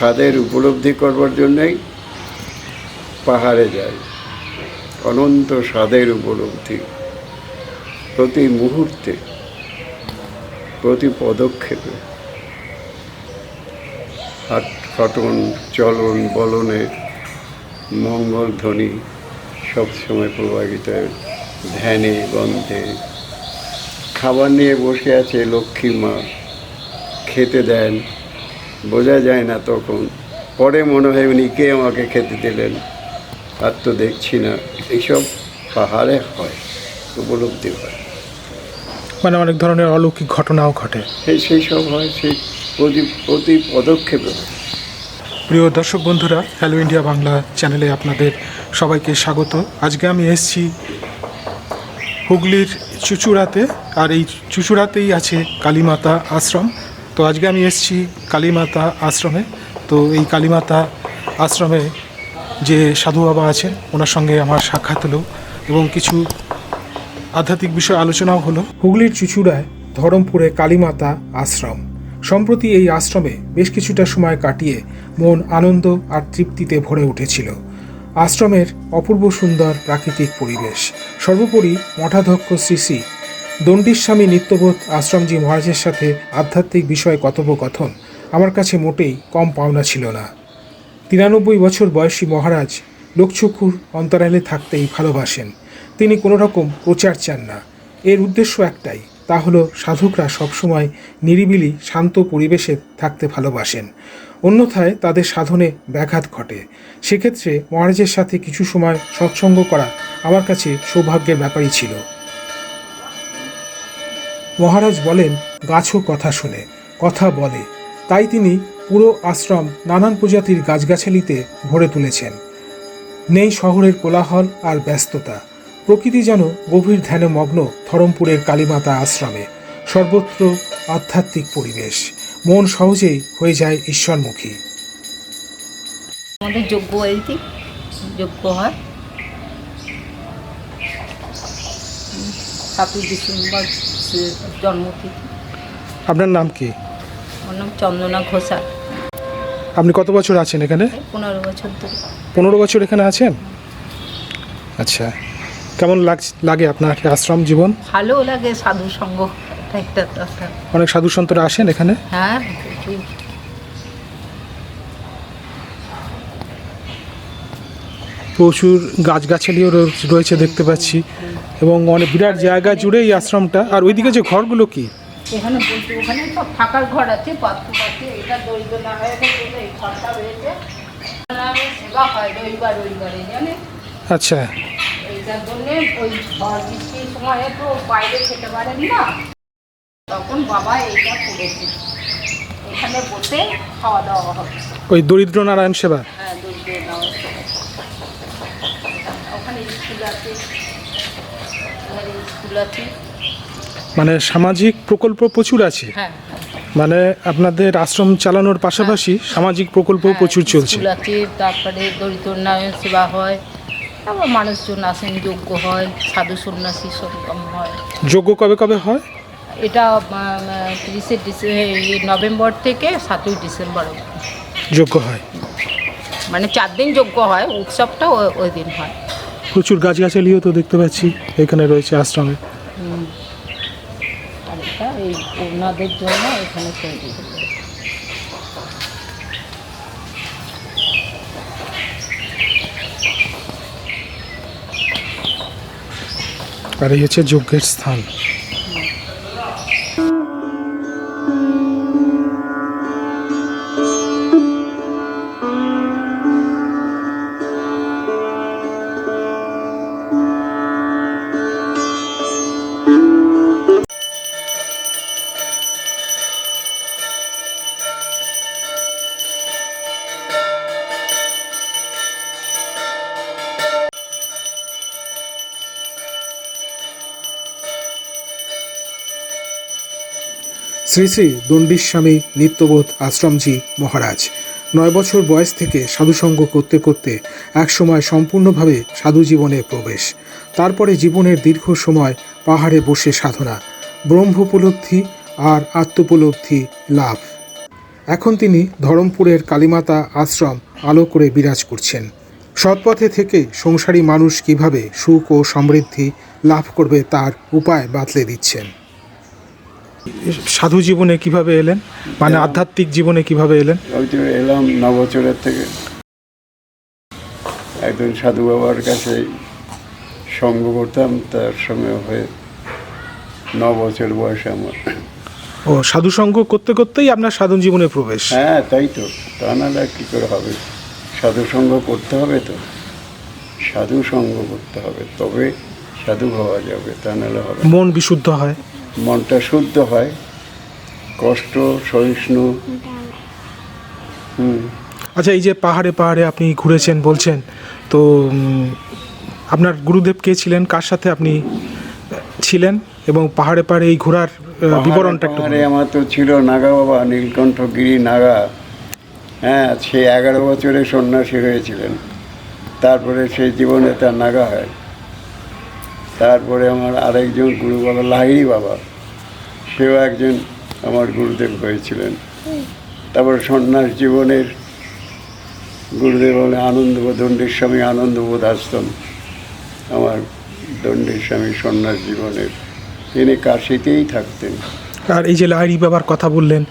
স্বাদের উপলব্ধি করবার জন্যই পাহাড়ে যাই। অনন্ত স্বাদের উপলব্ধি। প্রতি মুহূর্তে, প্রতি পদক্ষেপে। হাট হাঁটন চলন বলনে মঙ্গল ধ্বনি সবসময় প্রবাহিত। ধ্যানে, গন্ধে। খাবার নিয়ে বসে আছে লক্ষ্মী মা। খেতে দেন বোঝা যায় না তখন। পরে মনে হয় উনি কে আমাকে খেতে দিলেন আর তো দেখছি না। এইসব পাহাড়ে হয় উপলব্ধি হয়। মানে অনেক ধরনের অলৌকিক ঘটনাও ঘটে। সেই সেই সব হয় সেই প্রতি প্রতি পদক্ষেপে হয়। প্রিয় দর্শক বন্ধুরা হ্যালো ইন্ডিয়া বাংলা চ্যানেলে আপনাদের সবাইকে স্বাগত। আজকে আমি এসেছি হুগলির চুচুড়াতে আর এই চুচুড়াতেই আছে কালীমাতা আশ্রম। তো আজকে আমি এসেছি কালীমাতা আশ্রমে। তো এই কালীমাতা আশ্রমে যে সাধু বাবা আছেন, ওনার সঙ্গে আমার সাক্ষাৎ হলো এবং কিছু আধ্যাত্মিক বিষয় আলোচনাও হলো। হুগলির চুচুড়ায় ধরমপুরে কালীমাতা আশ্রম। সম্প্রতি এই আশ্রমে বেশ কিছুটা সময় কাটিয়ে মন আনন্দ আর তৃপ্তিতে ভরে উঠেছিল। আশ্রমের অপূর্ব সুন্দর প্রাকৃতিক পরিবেশ। সর্বোপরি মঠাধ্যক্ষ শ্রী শ্রী দণ্ডিস্বামী নিত্যবোধ আশ্রমজি মহারাজের সাথে আধ্যাত্মিক বিষয়ে কথোপকথন। আমার কাছে মোটেই কম পাওনা ছিল না। তিরানব্বই বছর বয়সী মহারাজ লোকচক্ষুর অন্তরালে থাকতেই ভালোবাসেন। তিনি কোনো রকম প্রচার চান না। এর উদ্দেশ্য একটাই, তা হলো সাধকরা সবসময় নিরিবিলি, শান্ত পরিবেশে থাকতে ভালোবাসেন। অন্যথায় তাদের সাধনে ব্যাঘাত ঘটে। সেক্ষেত্রে মহারাজের সাথে কিছু সময় সৎসঙ্গ করা আমার কাছে সৌভাগ্যের ব্যাপারই ছিল। মহারাজ বলেন, গাছও কথা শোনে, কথা বলে। তাই তিনি পুরো আশ্রম নানান প্রজাতির গাছগাছালিতে ভরে তুলেছেন। নেই শহরের কোলাহল আর ব্যস্ততা। প্রকৃতি যেন গভীর ধ্যানে মগ্ন ধরমপুরের কালীমাতা আশ্রমে। সর্বত্র আধ্যাত্মিক পরিবেশ। মন সহজেই হয়ে যায় ঈশ্বরমুখী। আমাদের যোগ্য যোগ্য হয়? সাতই ডিসেম্বর সে- জন্মতিথি আপনার নাম কি? আমার নাম চন্দনা ঘোষা আপনি কত বছর আছেন এখানে? পনেরো বছর ধরে। পনেরো বছর এখানে আছেন? আচ্ছা। কেমন লাগ আপনার আশ্রম জীবন? ভালো লাগে সাধু সঙ্গ। একটা অনেক সাধু সন্তরা আসেন এখানে? হ্যাঁ প্রচুর। গাছগাছালিও রয়ে- রয়েছে দেখতে পাচ্ছি। এবং অনেক বিরাট জায়গা জুড়ে এই আশ্রমটা। আর ওইদিকে যে ঘরগুলো কি? এখানে বলতে ওখানে সব থাকার ঘর আছে বাথরুম আছে এটা দরিদ্র না হয়ে গেছে এই ঘরটা রয়েছে। সেবা হয় রবিবার রবিবারে জানে আচ্ছা। এইটার জন্যে ওই ঝড় বৃষ্টির সময় তো বাইরে খেতে পারেন না। তখন বাবা এইটা করেছে। এখানে বসে খাওয়া দাওয়া হবে। ওই দরিদ্র নারায়ণ সেবা হ্যাঁ দরিদ্র নাও ওখানে স্কুল আছে ওখানে স্কুল আছে। মানে সামাজিক প্রকল্প প্রচুর আছে। হ্যাঁ মানে আপনাদের আশ্রম চালানোর পাশাপাশি সামাজিক প্রকল্প হ্যাঁ, প্রচুর চলছে। স্কুল আছে তারপরে দরিদ্র নারায়ণ সেবা হয় তারপর মানুষজন আসেন যোগ্য হয় সাধু সন্ন্যাসী সঙ্গম হয়। যোগ্য কবে কবে হয়? এটা তিরিশে নভেম্বর থেকে সাতই ডিসেম্বর অবধি। যোগ্য হয়। মানে চার দিন যোগ্য হয় উৎসবটা ওই দিন হয়। প্রচুর গাছগাছালিও তো দেখতে পাচ্ছি এখানে রয়েছে আশ্রমে। ওনাদের জন্য এখানে তৈরি। আর এই হচ্ছে যজ্ঞের স্থান। শ্রী শ্রী দণ্ডিস্বামী নিত্যবোধ আশ্রমজি মহারাজ। নয় বছর বয়স থেকে সাধুসঙ্গ করতে করতে একসময় সম্পূর্ণভাবে সাধু জীবনে প্রবেশ। তারপরে জীবনের দীর্ঘ সময় পাহাড়ে বসে সাধনা, ব্রহ্মোপলব্ধি আর আত্মোপলব্ধি লাভ। এখন তিনি ধরমপুরের কালীমাতা আশ্রম আলো করে বিরাজ করছেন। সৎপথে থেকে সংসারী মানুষ কীভাবে সুখ ও সমৃদ্ধি লাভ করবে তার উপায় বাতলে দিচ্ছেন। সাধু জীবনে কীভাবে এলেন? মানে আধ্যাত্মিক জীবনে কীভাবে এলেন? ওই তো এলাম নবছরের থেকে। একজন সাধু বাবার কাছে সঙ্গ করতাম তার সঙ্গে হয়ে ন বছর বয়সে আমার। ও সাধু সঙ্গ করতে করতেই আপনার সাধন জীবনে প্রবেশ? হ্যাঁ তাই তো। তা নাহলে কী করে হবে? সাধু সঙ্গ করতে হবে তো। সাধু সঙ্গ করতে হবে তবে সাধু হওয়া যাবে তা নাহলে হবে মন বিশুদ্ধ হয়? মনটা শুদ্ধ হয় কষ্ট সহিষ্ণু। হুম। আচ্ছা এই যে পাহাড়ে পাহাড়ে আপনি ঘুরেছেন বলছেন তো আপনার গুরুদেব কে ছিলেন? কার সাথে আপনি ছিলেন? এবং পাহাড়ে পাহাড়ে এই ঘোরার বিবরণটা একটু আমার তো ছিল নাগা বাবা নীলকণ্ঠ গিরি নাগা। হ্যাঁ সে এগারো বছরে সন্ন্যাসী হয়েছিলেন। তারপরে সেই জীবনে তার নাগা হয়। তারপরে আমার আরেকজন গুরু বাবা, লাহিড়ি বাবা, সেও একজন আমার গুরুদেব হয়েছিলেন। তারপর সন্ন্যাস জীবনের গুরুদেব হলে আনন্দবোধ দণ্ডের স্বামী আনন্দবোধ আসতন আমার দণ্ডের স্বামী সন্ন্যাস জীবনের, তিনি কাশিতেই থাকতেন। আর এই যে লাহিড়ি বাবার কথা বললেন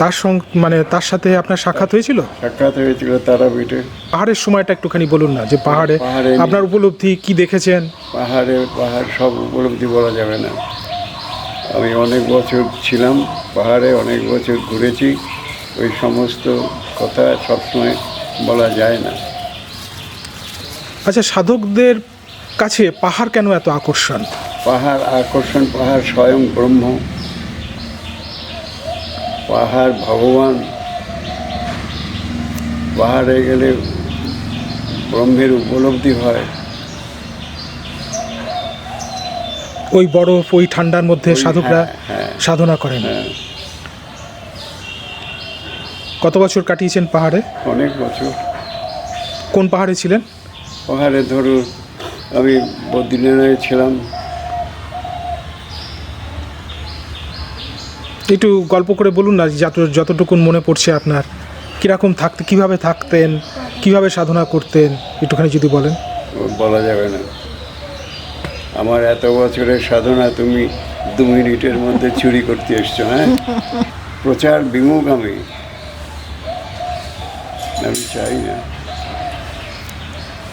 তার সঙ্গ মানে তার সাথে আপনার সাক্ষাৎ হয়েছিল? সাক্ষাৎ হয়েছিল তারা তারাপীঠে। পাহাড়ের সময়টা একটুখানি বলুন না যে পাহাড়ে পাহাড়ে আপনার উপলব্ধি কি দেখেছেন? পাহাড়ে পাহাড় সব উপলব্ধি বলা যাবে না। আমি অনেক বছর ছিলাম পাহাড়ে অনেক বছর ঘুরেছি। ওই সমস্ত কথা সবসময় বলা যায় না। আচ্ছা সাধকদের কাছে পাহাড় কেন এত আকর্ষণ? পাহাড় আকর্ষণ পাহাড় স্বয়ং ব্রহ্ম। পাহাড় ভগবান। পাহাড়ে গেলে ব্রহ্মের উপলব্ধি হয়। ওই বরফ ওই ঠান্ডার মধ্যে সাধকরা হ্যাঁ, হ্যাঁ। সাধনা করেন। হ্যাঁ। কত বছর কাটিয়েছেন পাহাড়ে? অনেক বছর। কোন পাহাড়ে ছিলেন? পাহাড়ে ধরুন আমি বদ্রীনারায়ণে ছিলাম। একটু গল্প করে বলুন না যত যতটুকুন মনে পড়ছে আপনার। কীরকম থাকতে কীভাবে থাকতেন কীভাবে সাধনা করতেন একটুখানি যদি বলেন। বলা যাবে না। আমার এত বছরের সাধনা তুমি দু মিনিটের মধ্যে চুরি করতে এসছো হ্যাঁ? প্রচার বিমুখ আমি। আমি চাই না।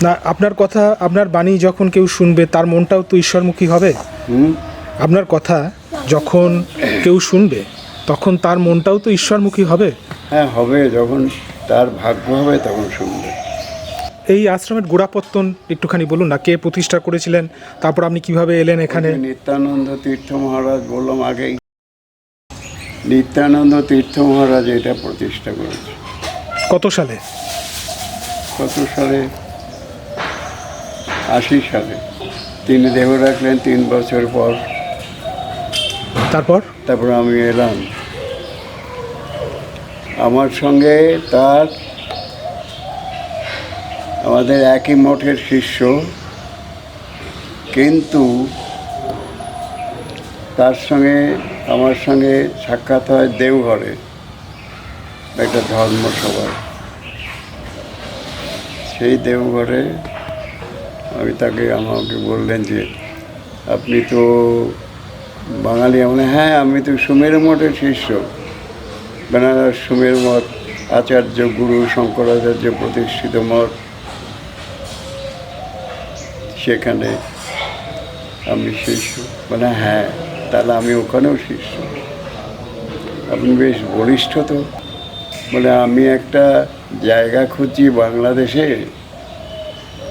না আপনার কথা আপনার বাণী যখন কেউ শুনবে তার মনটাও তো ঈশ্বরমুখী হবে। আপনার কথা যখন কেউ শুনবে তখন তার মনটাও তো ঈশ্বরমুখী হবে। হ্যাঁ হবে। যখন তার ভাগ্য হবে তখন শুনবে। এই আশ্রমের গোড়াপত্তন একটুখানি বলুন না কে প্রতিষ্ঠা করেছিলেন তারপর আপনি কীভাবে এলেন এখানে? নিত্যানন্দ তীর্থ মহারাজ বললাম আগেই। নিত্যানন্দ তীর্থ মহারাজ এটা প্রতিষ্ঠা করেছে। কত সালে? কত সালে? আশি সালে। তিনি দেহ রাখলেন তিন বছর পর। তারপর? তারপর আমি এলাম। আমার সঙ্গে তার আমাদের একই মঠের শিষ্য, কিন্তু তার সঙ্গে, আমার সঙ্গে সাক্ষাৎ হয় দেওঘরে। একটা ধর্মসভায়। সেই দেওঘরে আমি তাকে আমাকে বললেন যে, আপনি তো বাঙালি মানে হ্যাঁ আমি তো সুমের মঠের শিষ্য। বেনারস সুমের মঠ, আচার্য গুরু শঙ্করাচার্য প্রতিষ্ঠিত মঠ। সেখানে আমি শিষ্য। মানে হ্যাঁ তাহলে আমি ওখানেও শিষ্য। আপনি বেশ বলিষ্ঠ তো। বলে আমি একটা জায়গা খুঁজছি বাংলাদেশে,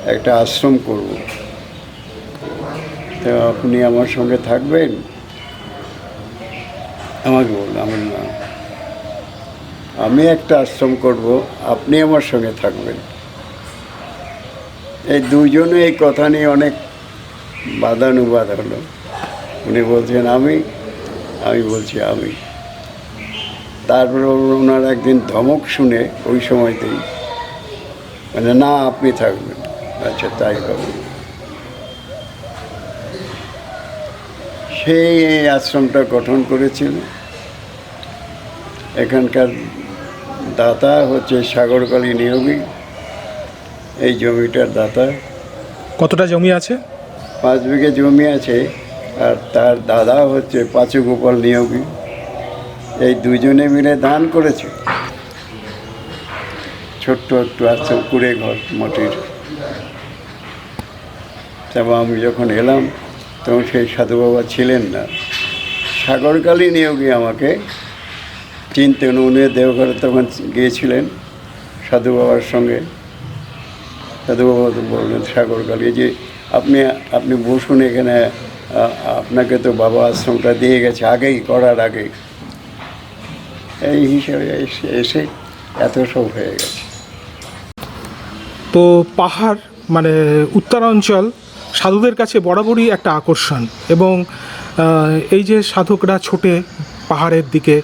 একটা আশ্রম করব। তো আপনি আমার সঙ্গে থাকবেন? আমাকে বলল আমার না আমি একটা আশ্রম করব, আপনি আমার সঙ্গে থাকবেন। এই দুজনে এই কথা নিয়ে অনেক বাদানুবাদ হলো। উনি বলছেন, আমি আমি বলছি, আমি তারপরে ওনার একদিন ধমক শুনে ওই সময়তেই মানে না, আপনি থাকবেন। আচ্ছা তাই হবে। সেই এই আশ্রমটা গঠন করেছিল। এখানকার দাতা হচ্ছে সাগরকালী নিয়োগী। এই জমিটার দাতা। কতটা জমি আছে? পাঁচ বিঘে জমি আছে আর তার দাদা হচ্ছে পাঁচু গোপাল নিয়োগী। এই দুজনে মিলে দান করেছে। ছোট্ট একটু আছে কুড়ে ঘর মাটির। তারপর আমি যখন এলাম তখন সেই সাধু বাবা ছিলেন না। সাগরকালী নিয়োগী আমাকে চিনতেন উনি দেওঘরে তখন গিয়েছিলেন সাধু বাবার সঙ্গে। সাধু বাবা তো বললেন, সাগরকালী যে আপনি আপনি বসুন এখানে আপনাকে তো বাবা আশ্রমটা দিয়ে গেছে, আগেই করার আগেই এই হিসাবে এসে এত সব হয়ে গেছে। তো পাহাড় মানে উত্তরাঞ্চল সাধুদের কাছে বরাবরই একটা আকর্ষণ এবং এই যে সাধকরা ছোটে পাহাড়ের দিকে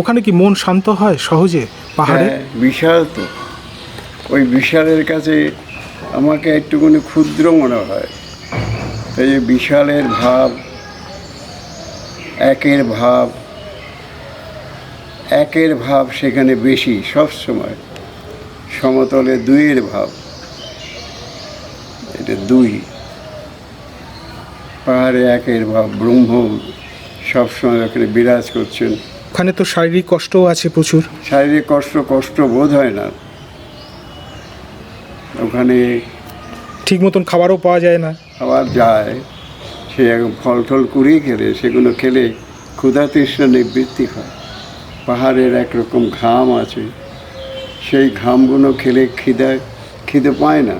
ওখানে কি মন শান্ত হয় সহজে পাহাড়ে? হ্যাঁ, বিশাল তো। ওই বিশালের কাছে আমাকে একটুখানি ক্ষুদ্র মনে হয়। এই যে বিশালের ভাব একের ভাব একের ভাব সেখানে বেশি সব সময় সমতলে দুইয়ের ভাব। এটা দুই। পাহাড়ে একের ভাব ব্রহ্ম সবসময় ওখানে বিরাজ করছেন। ওখানে তো শারীরিক কষ্টও আছে প্রচুর। শারীরিক কষ্ট কষ্ট বোধ হয় না। ওখানে ঠিক মতন খাবারও পাওয়া যায় না। আবার যায় সে ফল টল কুড়িয়ে খেলে সেগুলো খেলে ক্ষুধা তৃষ্ণা নিবৃত্তি হয়। পাহাড়ের একরকম ঘাম আছে। সেই ঘামগুলো খেলে খিদা খিদে পায় না।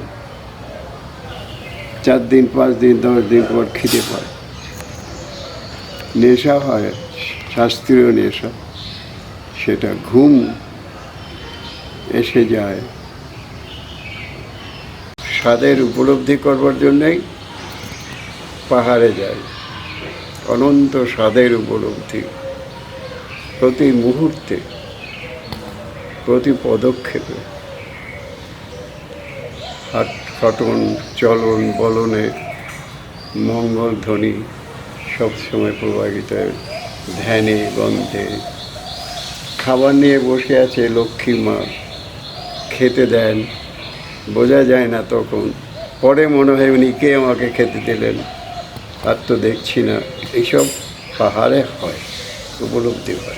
চার দিন, পাঁচ দিন, দশ দিন পর খিদে পায়। নেশা হয়, শাস্ত্রীয় নেশা। সেটা ঘুম এসে যায়। স্বাদের উপলব্ধি করবার জন্যই পাহাড়ে যায়। অনন্ত স্বাদের উপলব্ধি। প্রতি মুহূর্তে, প্রতি পদক্ষেপে। হাট হাঁটন চলন বলনে মঙ্গল ধ্বনি সবসময় প্রবাহিত ধ্যানে গন্ধে। খাবার নিয়ে বসে আছে লক্ষ্মী মা। খেতে দেন। বোঝা যায় না তখন। পরে মনে হয় উনি কে আমাকে খেতে দিলেন। আর তো দেখছি না। এইসব পাহাড়ে হয় উপলব্ধি হয়।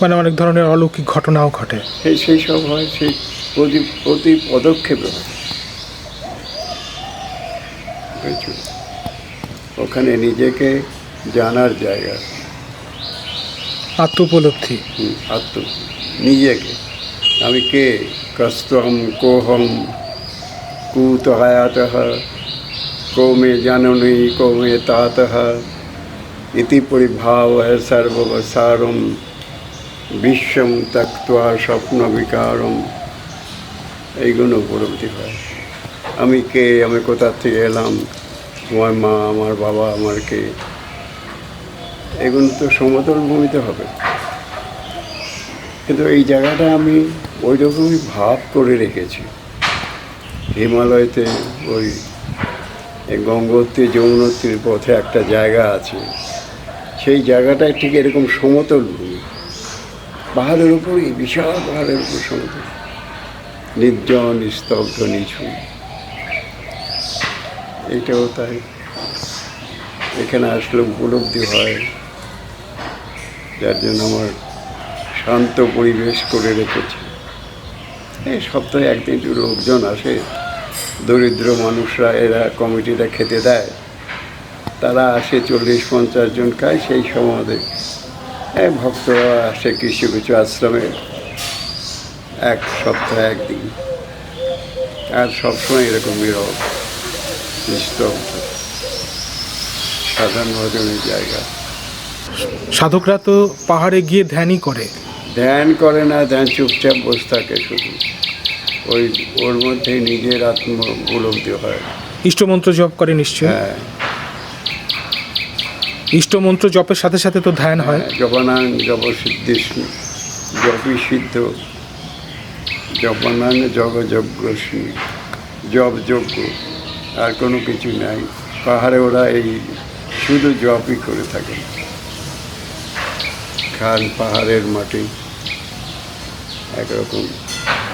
মানে অনেক ধরনের অলৌকিক ঘটনাও ঘটে। সেই সেই সব হয় সেই প্রতি প্রতি পদক্ষেপে হয়। বুঝেছ? ওখানে নিজেকে জানার জায়গা। আত্ম উপলব্ধি। হুম, আত্ম। নিজেকে। আমি কে? কস্তম কোহম কূত হায়াত কো মে জাননী কো মে তাত ইতি পরিভাব সর্বসারম বিশ্বম তক্তা স্বপ্ন বিকারম এইগুলো উপলব্ধি হয়। আমি কে? আমি কোথা থেকে এলাম? আমার মা, আমার বাবা, আমার কে? এগুলো তো সমতল ভূমিতে হবে। কিন্তু এই জায়গাটা আমি ওই রকমই ভাব করে রেখেছি। হিমালয়তে ওই গঙ্গোত্রী, যমুনোত্রীর পথে একটা জায়গা আছে। সেই জায়গাটায় ঠিক এরকম সমতল ভূমি। পাহাড়ের উপরই, বিশাল পাহাড়ের উপর সমতল। নির্জন স্তব্ধ নিচু এটাও তাই। এখানে আসলে উপলব্ধি হয়। যার জন্য আমার শান্ত পরিবেশ করে রেখেছে। এই সপ্তাহে একদিন একটু লোকজন আসে, দরিদ্র মানুষরা, এরা কমিটিটা খেতে দেয়, তারা আসে চল্লিশ, পঞ্চাশ জন খায়, সেই সমাধে এই ভক্তরা আসে কিছু কিছু আশ্রমে, এক সপ্তাহে একদিন। আর সবসময় এরকম বিরল নিস্তব্ধ সাধারণ ভজনের জায়গা। সাধকরা তো পাহাড়ে গিয়ে ধ্যানই করে। ধ্যান করে না ধ্যান চুপচাপ বসে থাকে শুধু। ওই ওর মধ্যে নিজের আত্ম উপলব্ধি হয়। ইষ্টমন্ত্র জপ করে নিশ্চয়ই? হ্যাঁ। ইষ্টমন্ত্র জপের সাথে সাথে তো ধ্যান হয়। জপানাং জপ সিদ্ধি জপি সিদ্ধ। জপানাং জগ যজ্ঞ জপ যজ্ঞ আর কোনো কিছু নাই। পাহাড়ে ওরা এই শুধু জপই করে থাকে। খান পাহাড়ের মাটি একরকম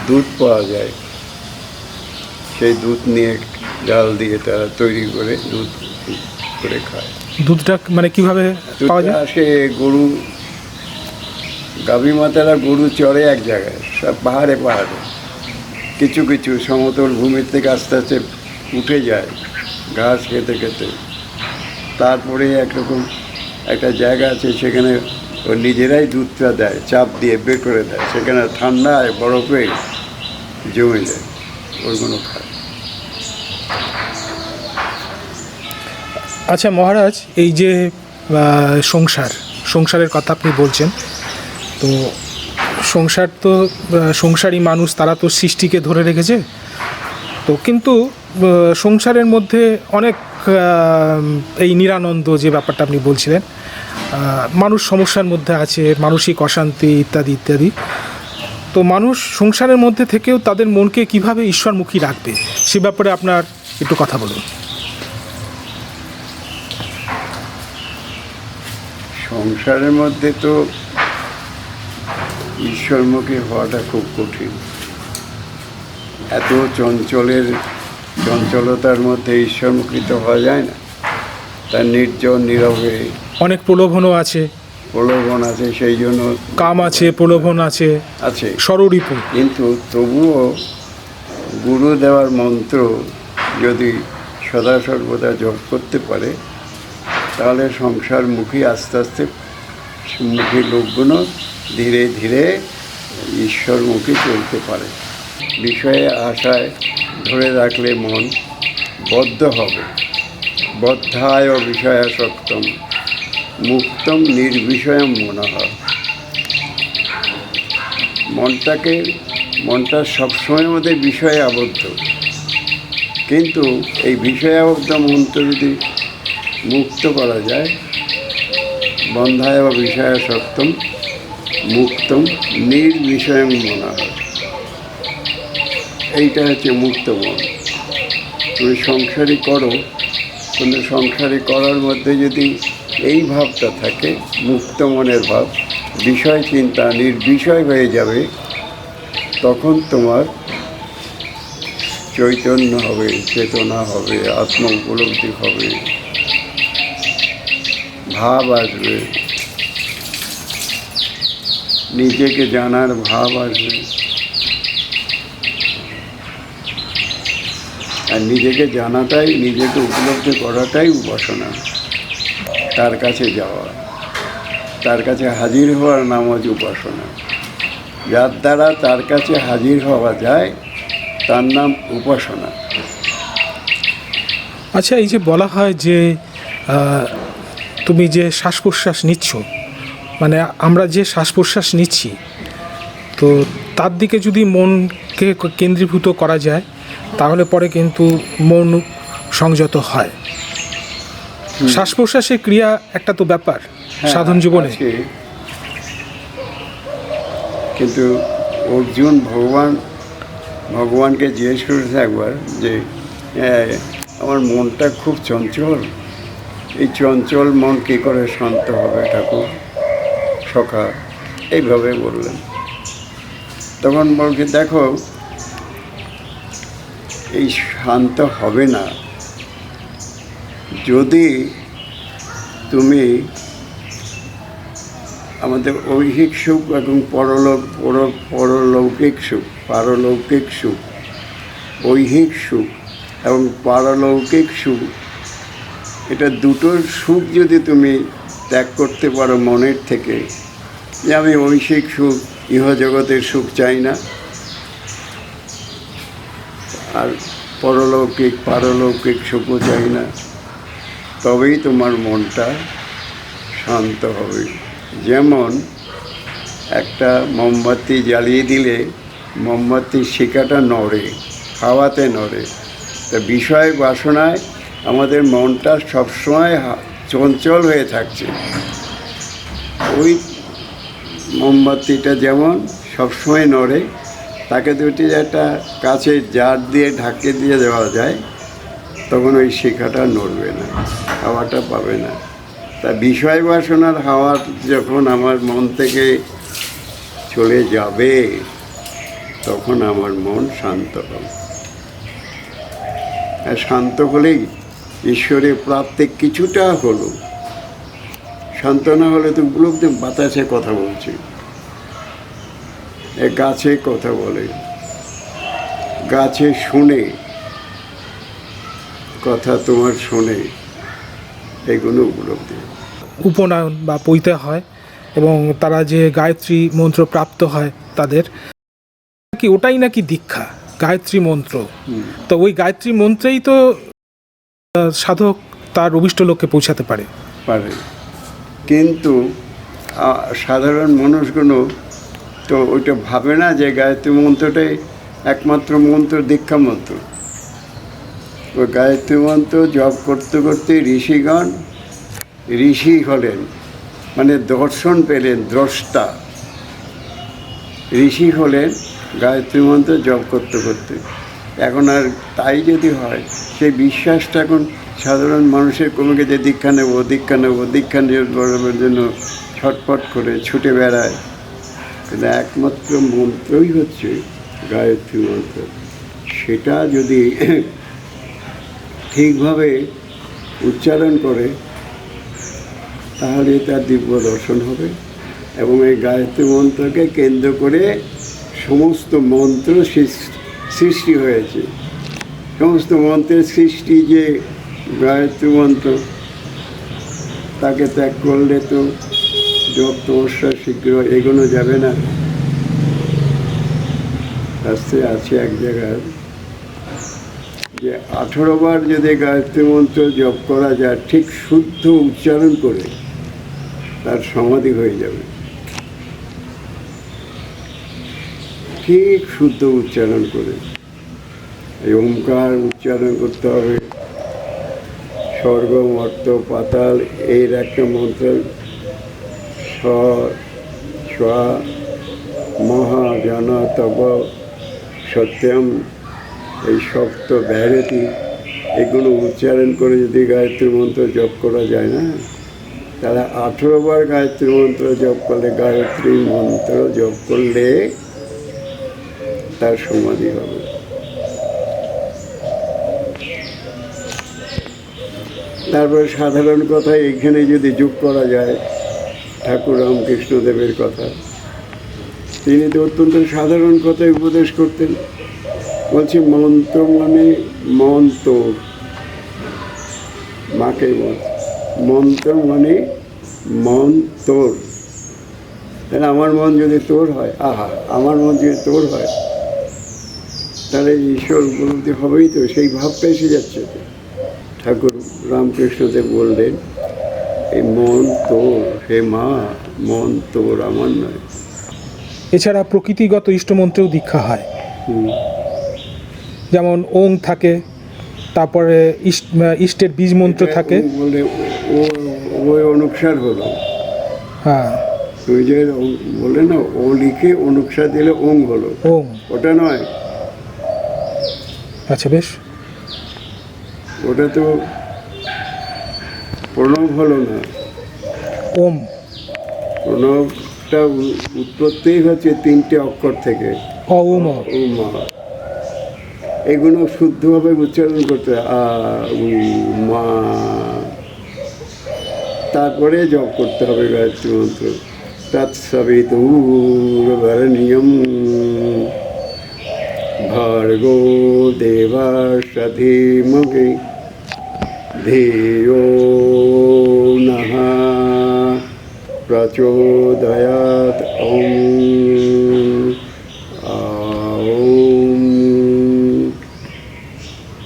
দুধ পাওয়া যায়। সেই দুধ নিয়ে ডাল দিয়ে তারা তৈরি করে দুধ করে খায়। দুধটা মানে কীভাবে পাওয়া যায়? আসে গরু গাভী মাতারা গরু চড়ে এক জায়গায় সব পাহাড়ে পাহাড়ে। কিছু কিছু সমতল ভূমির থেকে আস্তে আস্তে উঠে যায়, ঘাস খেতে খেতে। তারপরে একরকম একটা জায়গা আছে, সেখানে ও নিজেরাই দুধটা দেয়, চাপ দিয়ে বের করে দেয়। সেখানে ঠান্ডায় বরফে জমে যায় ওইগুলো খায় আচ্ছা মহারাজ, এই যে সংসার, সংসারের কথা আপনি বলছেন, তো সংসার তো সংসারী মানুষ, তারা তো সৃষ্টিকে ধরে রেখেছে। তো কিন্তু সংসারের মধ্যে অনেক এই নিরানন্দ যে ব্যাপারটা আপনি বলছিলেন মানুষ সমস্যার মধ্যে আছে, মানসিক অশান্তি ইত্যাদি ইত্যাদি। তো মানুষ সংসারের মধ্যে থেকেও তাদের মনকে কীভাবে ঈশ্বরমুখী রাখবে, সে ব্যাপারে আপনার একটু কথা বলুন। সংসারের মধ্যে তো ঈশ্বরমুখী হওয়াটা খুব কঠিন। এত চঞ্চলের চঞ্চলতার মধ্যে ঈশ্বরমুখী তো হওয়া যায় না। তার নির্জন নীরবে অনেক প্রলোভনও আছে। প্রলোভন আছে সেই জন্য কাম আছে প্রলোভন আছে আছে। স্বরূপও কিন্তু তবুও গুরু দেওয়ার মন্ত্র যদি সদা সর্বদা জপ করতে পারে তাহলে সংসারমুখী আস্তে আস্তে মুখী লোকগুলো ধীরে ধীরে ঈশ্বরমুখী চলতে পারে। বিষয়ে আশায় ধরে রাখলে মন বদ্ধ হবে। বদ্ধায় বিষয়াসক্তম, মুক্তম নির্বিষয়ম মনে। হয় মনটাকে, মনটা সবসময় মধ্যে বিষয়ে আবদ্ধ। কিন্তু এই বিষয়ে আবদ্ধ মনটা যদি মুক্ত করা যায়, বন্ধায় বা বিষয় সত্যম মুক্তম নির্বিষয়ং মনে। হয় এইটা হচ্ছে মুক্ত মন। তুমি সংসারী করো, কিন্তু সংসারী করার মধ্যে যদি এই ভাবটা থাকে, মুক্ত মনের ভাব, বিষয় চিন্তা নির্বিষয় হয়ে যাবে, তখন তোমার চৈতন্য হবে, চেতনা হবে আত্ম উপলব্ধি হবে। ভাব আসবে। নিজেকে জানার ভাব আসবে। আর নিজেকে জানাটাই, নিজেকে উপলব্ধি করাটাই উপাসনা। তার কাছে যাওয়া। তার কাছে হাজির হওয়ার নাম হচ্ছে উপাসনা। যার দ্বারা তার কাছে হাজির হওয়া যায়, তার নাম উপাসনা। আচ্ছা এই যে বলা হয় যে তুমি যে শ্বাস প্রশ্বাস নিচ্ছ মানে আমরা যে শ্বাস প্রশ্বাস নিচ্ছি, তো তার দিকে যদি মনকে কেন্দ্রীভূত করা যায় তাহলে পরে কিন্তু মন সংযত হয়। শ্বাস প্রশ্বাসের ক্রিয়া একটা তো ব্যাপার হ্যাঁ, সাধন জীবনে। কিন্তু অর্জুন ভগবান ভগবানকে জিজ্ঞেস করেছে একবার যে "হ্যাঁ, আমার মনটা খুব চঞ্চল। এই চঞ্চল মন কী করে শান্ত হবে ঠাকুর? সখা এইভাবে বললেন। তখন বলছে দেখো এই শান্ত হবে না। যদি তুমি আমাদের ঐহিক সুখ এবং পরলোক, পর- পরলৌকিক সুখ, পারলৌকিক সুখ, ঐহিক সুখ এবং পারলৌকিক সুখ, এটা দুটোর সুখ যদি তুমি ত্যাগ করতে পারো মনের থেকে, যে আমি ঐহিক সুখ, ইহজগতের সুখ চাই না। আর পরলৌকিক, পারলৌকিক সুখও চাই না। তবেই তোমার মনটা শান্ত হবে। যেমন একটা মোমবাতি জ্বালিয়ে দিলে মোমবাতির শিকাটা নড়ে, হাওয়াতে নড়ে। তা বিষয় বাসনায় আমাদের মনটা সবসময় চঞ্চল হয়ে থাকছে। ওই মোমবাতিটা যেমন সবসময় নড়ে তাকে দুটি একটা কাছে জার দিয়ে ঢাকে দিয়ে দেওয়া যায়, তখন ওই শিখাটা নড়বে না, হাওয়াটা পাবে না। তা বিষয় বাসনার হাওয়া যখন আমার মন থেকে চলে যাবে, তখন আমার মন শান্ত হবে। আর শান্ত হলেই ঈশ্বরের প্রাপ্তি কিছুটা হলো। শান্ত না হলে তো তো বাতাসে কথা বলছে। গাছে কথা বলে। গাছে শুনে কথা তোমার শোনে এগুলো উপলব্ধি। উপনয়ন বা পৈতে হয় এবং তারা যে গায়ত্রী মন্ত্র প্রাপ্ত হয় তাদের কি ওটাই নাকি দীক্ষা? গায়ত্রী মন্ত্র। তো ওই গায়ত্রী মন্ত্রেই তো সাধক তার অভিষ্ট লোককে পৌঁছাতে পারে। পারে। কিন্তু সাধারণ মানুষগুলো তো ওইটা ভাবে না যে গায়ত্রী মন্ত্রটাই একমাত্র মন্ত্র, দীক্ষা মন্ত্র। ওই গায়ত্রী মন্ত্র জপ করতে করতে ঋষিগণ, ঋষি হলেন মানে দর্শন পেলেন দ্রষ্টা। ঋষি হলেন গায়ত্রী মন্ত্র জপ করতে করতে। এখন আর তাই যদি হয় সেই বিশ্বাসটা এখন সাধারণ মানুষের কমে গেছে, দীক্ষা নেব দীক্ষা নেব, দীক্ষা নেওয়ার জন্য ছটফট করে ছুটে বেড়ায়। কিন্তু একমাত্র মন্ত্রই হচ্ছে গায়ত্রী মন্ত্র। সেটা যদি ঠিকভাবে উচ্চারণ করে, তাহলে তার দিব্য দর্শন হবে এবং এই গায়ত্রী মন্ত্রকে কেন্দ্র করে সমস্ত মন্ত্র সৃষ্টি হয়েছে। সমস্ত মন্ত্রের সৃষ্টি যে গায়ত্রী মন্ত্র, তাকে ত্যাগ করলে তো জব তপস্যা শীঘ্র এগোনো যাবে না। শাস্ত্রে আছে এক জায়গায়। যে আঠেরো বার যদি গায়ত্রী মন্ত্র জপ করা যায়, ঠিক শুদ্ধ উচ্চারণ করে তার সমাধি হয়ে যাবে। ঠিক শুদ্ধ উচ্চারণ করে। এই ওমকার উচ্চারণ করতে হবে। স্বর্গ, মর্ত, পাতাল, এর একটা মন্ত্র স স্বা তব সত্যম এই সপ্ত ব্যাহতি এগুলো উচ্চারণ করে যদি গায়ত্রী মন্ত্র জপ করা যায় না তাহলে আঠেরো বার গায়ত্রী মন্ত্র জপ করলে গায়ত্রী মন্ত্র জপ করলে তার সমাধি হবে তারপরে সাধারণ কথা এখানে যদি যোগ করা যায় ঠাকুর রামকৃষ্ণদেবের কথা। তিনি তো অত্যন্ত সাধারণ কথায় উপদেশ করতেন। বলছি, মন্ত্র মানে মন্ত্র। মাকে বল। মন্ত্র মানে মন তোর তাহলে আমার মন যদি তোর হয়, আহা, আমার মন যদি তোর হয়, তাহলে ঈশ্বর উপলব্ধি হবেই তো, সেই ভাবটা এসে যাচ্ছে ঠাকুর রামকৃষ্ণদেব বললেন এই মন তোর হে মা মন তোর আমার নয়। এছাড়া প্রকৃতিগত ইষ্টমন্ত্রেও দীক্ষা হয়। যেমন ওং থাকে তারপরে ইষ্ট ইষ্টের বীজ মন্ত্র থাকে। বলে ও ওই অনুসার হলো। হ্যাঁ। তুই যে বলে না ও লিখে অনুসার দিলে ওং হলো। ওং। ওটা নয়। আচ্ছা বেশ। ওটা তো প্রণব হলো না। ওম। প্রণবটা উ- উৎপত্তিই হচ্ছে তিনটে অক্ষর থেকে। উম এগুলো শুদ্ধভাবে উচ্চারণ করতে মা। তারপরে জপ করতে হবে গায়ত্রী মন্ত্র। তৎসবিতুর্বরণীয়ম ভার্গো দেবাস ধীমহি ধিয়ো নঃ প্রচোদয়াত ওম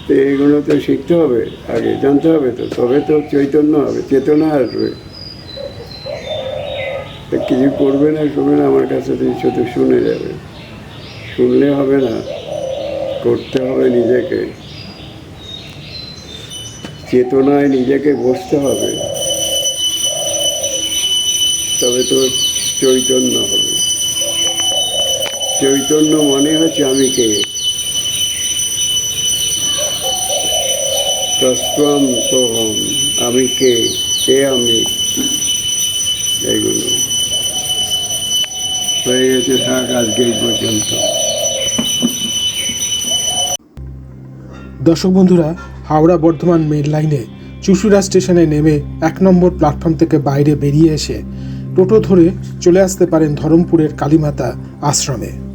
তো এইগুলো তো শিখতে হবে, আগে জানতে হবে তো, তবে তো চৈতন্য হবে, চেতনা আসবে। তো কিছু করবে না করবে না, আমার কাছে তুমি শুধু শুনে যাবে। শুনলে হবে না, করতে হবে নিজেকে। চেতনায় নিজেকে বসতে হবে। তবে তো চৈতন্য হবে। চৈতন্য মনে হচ্ছে আমি কে? তস্ত্বম সোহম, আমি কে? কে আমি? এইগুলো হয়ে গেছে থাক আজকে এই পর্যন্ত। দর্শক বন্ধুরা, হাওড়া বর্ধমান মেন লাইনে চুশুড়া স্টেশনে নেমে এক নম্বর প্ল্যাটফর্ম থেকে বাইরে বেরিয়ে এসে টোটো ধরে চলে আসতে পারেন ধরমপুরের কালীমাতা আশ্রমে।